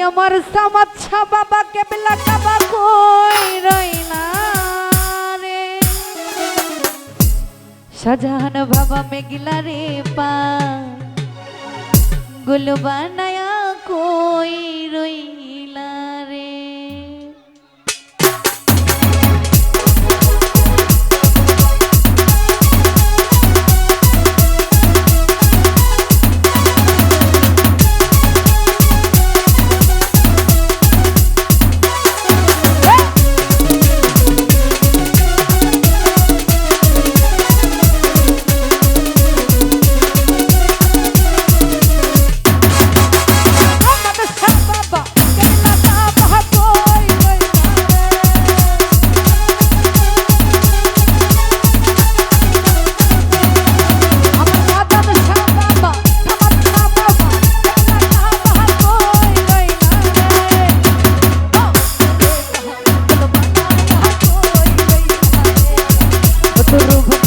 আমার সামাদ শাহ বাবা কেবলা কাবা কই রই না রে। সাজান বাবা মেঘলা রে পা গুলবা গুলবানায়া কই রই Super Duper.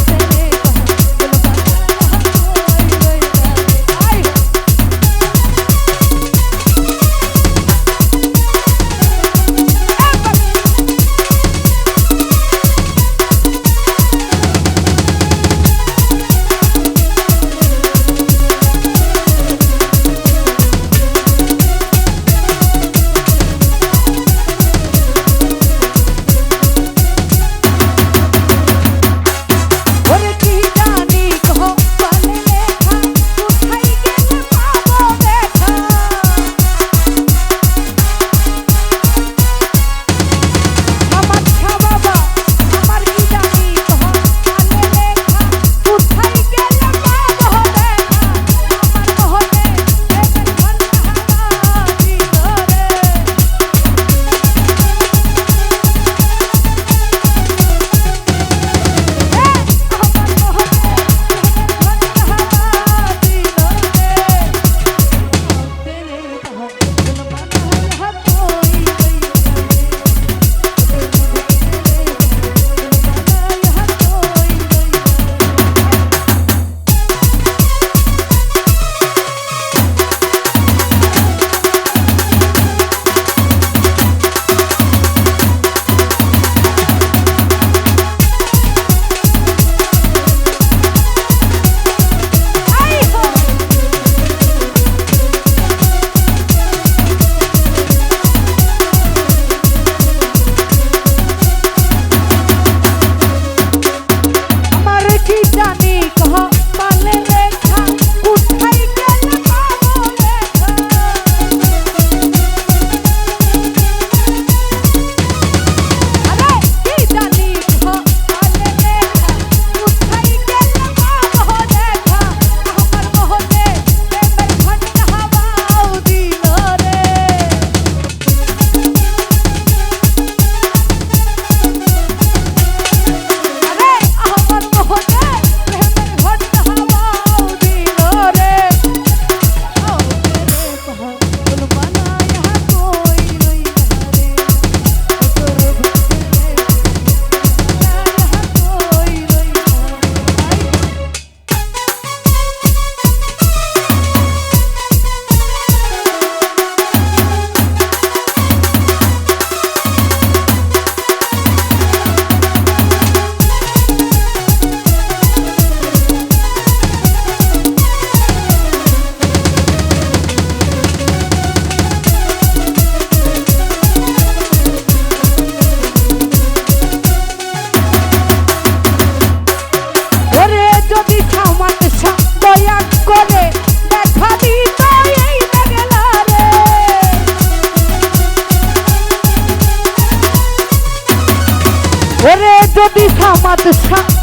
যদি সামাত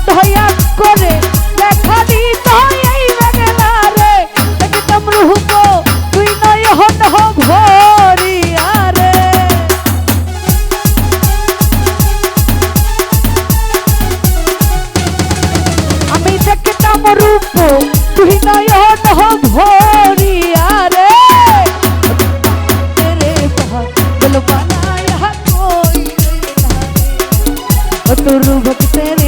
দয়া করে, দেখা দিত এই বেগেলা রে। একদম রুহ তুই নয় হন ভরিয়া রে। আমি দেখতাম রূপ tu rumbo to te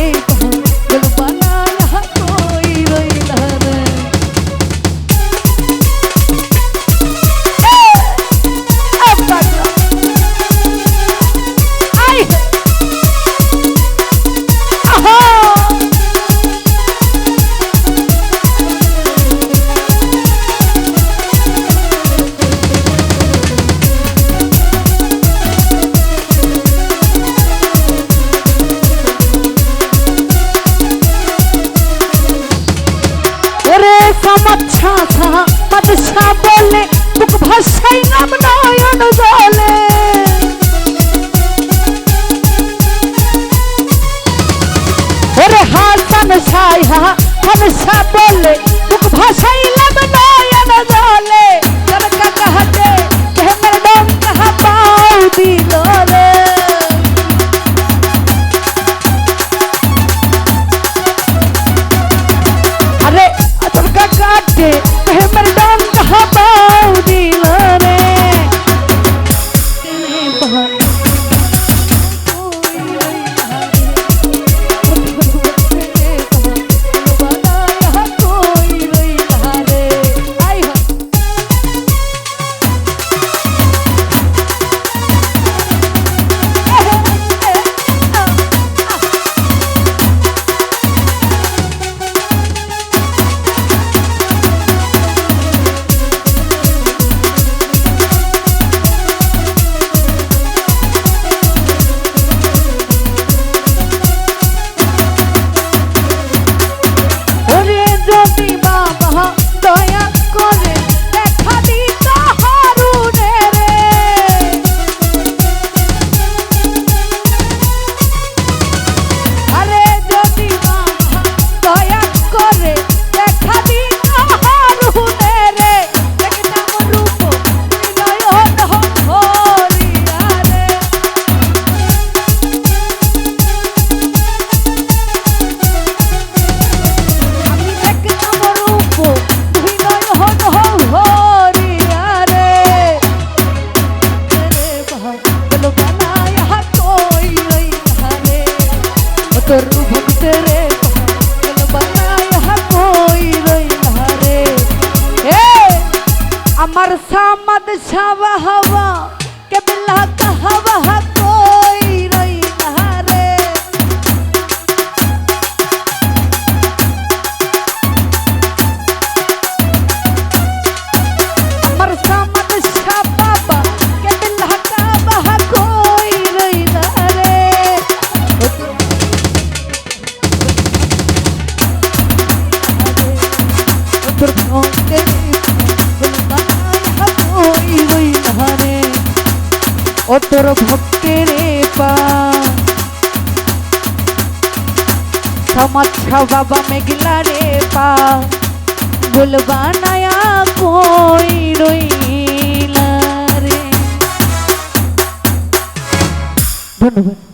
मौसम अच्छा था। बादशाह बोले बुक भाषा ना बनायन अरे हाल तन सा बोले बुक भसई DJ तरू भक्त रे बनाया कोई रहा रे ए अमर सामद छावा हवा সমাজ খাও বাবা মেঘলা রে পা। বলবা নায়া কই রইলা রে। ধন্যবাদ।